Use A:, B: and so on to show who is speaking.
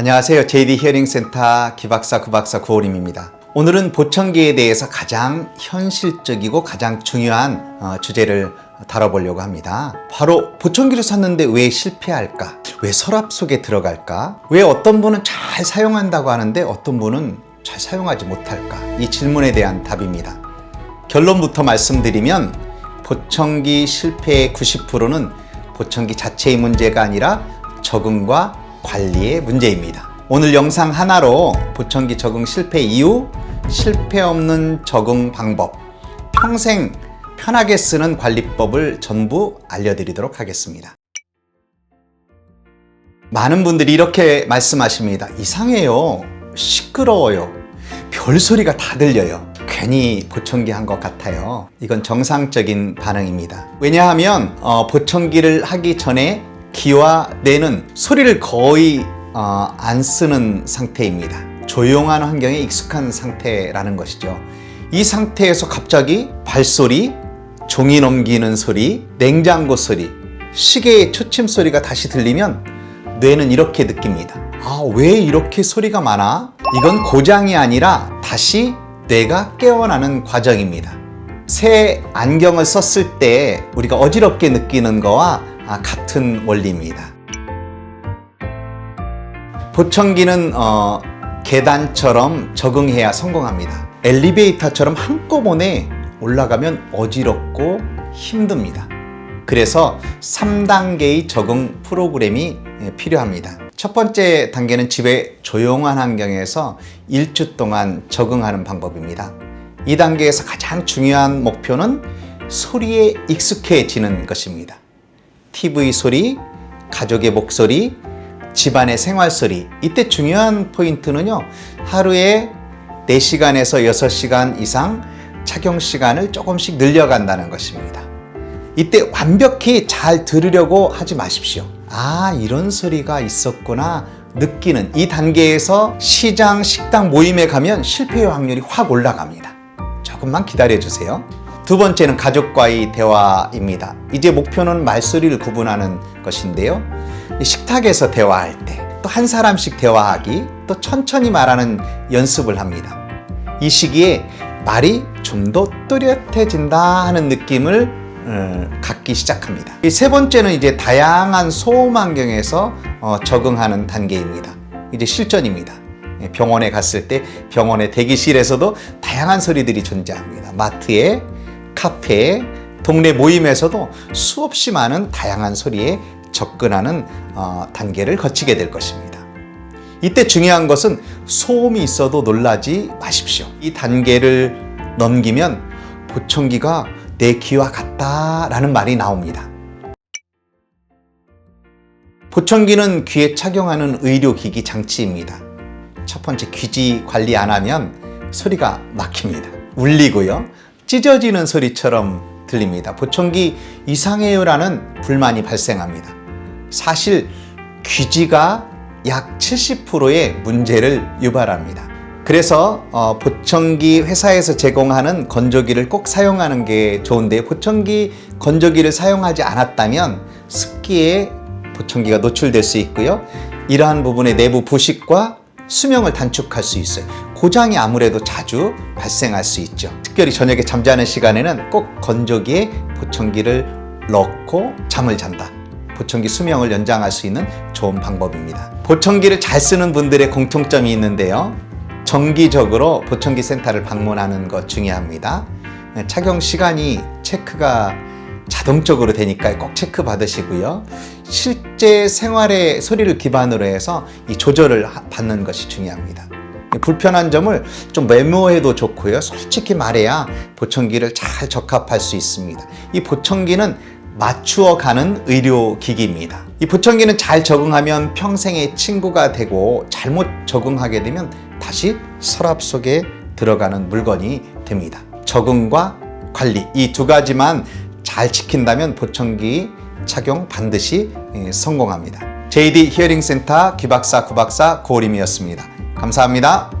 A: 안녕하세요. JD 히어링 센터 기박사 구박사 구호림입니다. 오늘은 보청기에 대해서 가장 현실적이고 가장 중요한 어, 주제를 다뤄보려고 합니다. 바로 보청기를 샀는데 왜 실패할까? 왜 서랍 속에 들어갈까? 왜 어떤 분은 잘 사용한다고 하는데 어떤 분은 잘 사용하지 못할까? 이 질문에 대한 답입니다. 결론부터 말씀드리면 보청기 실패의 90%는 보청기 자체의 문제가 아니라 적응과 관리의 문제입니다. 오늘 영상 하나로 보청기 적응 실패 이유, 실패 없는 적응 방법, 평생 편하게 쓰는 관리법을 전부 알려드리도록 하겠습니다. 많은 분들이 이렇게 말씀하십니다. 이상해요. 시끄러워요. 별소리가 다 들려요. 괜히 보청기 한 것 같아요. 이건 정상적인 반응입니다. 왜냐하면 어, 보청기를 하기 전에 귀와 뇌는 소리를 거의 어, 안 쓰는 상태입니다. 조용한 환경에 익숙한 상태라는 것이죠. 이 상태에서 갑자기 발소리, 종이 넘기는 소리, 냉장고 소리, 시계의 초침 소리가 다시 들리면 뇌는 이렇게 느낍니다. 아, 왜 이렇게 소리가 많아? 이건 고장이 아니라 다시 뇌가 깨어나는 과정입니다. 새 안경을 썼을 때 우리가 어지럽게 느끼는 거와 아, 같은 원리입니다. 보청기는 어, 계단처럼 적응해야 성공합니다. 엘리베이터처럼 한꺼번에 올라가면 어지럽고 힘듭니다. 그래서 3단계의 적응 프로그램이 예, 필요합니다. 첫 번째 단계는 집의 조용한 환경에서 일주 동안 적응하는 방법입니다. 이 단계에서 가장 중요한 목표는 소리에 익숙해지는 것입니다. TV 소리, 가족의 목소리, 집안의 생활 소리. 이때 중요한 포인트는요. 하루에 4시간에서 6시간 이상 착용 시간을 조금씩 늘려간다는 것입니다. 이때 완벽히 잘 들으려고 하지 마십시오. 아, 이런 소리가 있었구나. 느끼는 이 단계에서 시장, 식당 모임에 가면 실패의 확률이 확 올라갑니다. 조금만 기다려 주세요. 두 번째는 가족과의 대화입니다. 이제 목표는 말소리를 구분하는 것인데요. 식탁에서 대화할 때, 또 한 사람씩 대화하기, 또 천천히 말하는 연습을 합니다. 이 시기에 말이 좀 더 뚜렷해진다 하는 느낌을 어, 갖기 시작합니다. 이세 번째는 이제 다양한 소음 환경에서 어, 적응하는 단계입니다. 이제 실전입니다. 예, 병원에 갔을 때 병원의 대기실에서도 다양한 소리들이 존재합니다. 마트에, 카페에, 동네 모임에서도 수없이 많은 다양한 소리에 접근하는 어, 단계를 거치게 될 것입니다. 이때 중요한 것은 소음이 있어도 놀라지 마십시오. 이 단계를 넘기면 보청기가 내 귀와 같다라는 말이 나옵니다. 보청기는 귀에 착용하는 의료기기 장치입니다. 첫 번째 귀지 관리 안 하면 소리가 막힙니다. 울리고요. 찢어지는 소리처럼 들립니다. 보청기 이상해요라는 불만이 발생합니다. 사실 귀지가 약 70%의 문제를 유발합니다. 그래서 어, 보청기 회사에서 제공하는 건조기를 꼭 사용하는 게 좋은데 보청기 건조기를 사용하지 않았다면 습기에 보청기가 노출될 수 있고요. 이러한 부분의 내부 부식과 수명을 단축할 수 있어요. 고장이 아무래도 자주 발생할 수 있죠. 특별히 저녁에 잠자는 시간에는 꼭 건조기에 보청기를 넣고 잠을 잔다. 보청기 수명을 연장할 수 있는 좋은 방법입니다. 보청기를 잘 쓰는 분들의 공통점이 있는데요. 정기적으로 보청기 센터를 방문하는 것 중요합니다. 착용 시간이 체크가 자동적으로 되니까 꼭 체크 받으시고요. 실제 생활의 소리를 기반으로 해서 이 조절을 하- 받는 것이 중요합니다. 불편한 점을 좀 메모해도 좋고요. 솔직히 말해야 보청기를 잘 적합할 수 있습니다. 이 보청기는 맞추어 가는 의료기기입니다. 이 보청기는 잘 적응하면 평생의 친구가 되고 잘못 적응하게 되면 다시 서랍 속에 들어가는 물건이 됩니다. 적응과 관리 이 두 가지만 잘 지킨다면 보청기 착용 반드시 예, 성공합니다. JD 히어링 센터 귀박사 구박사 고림이었습니다. 감사합니다.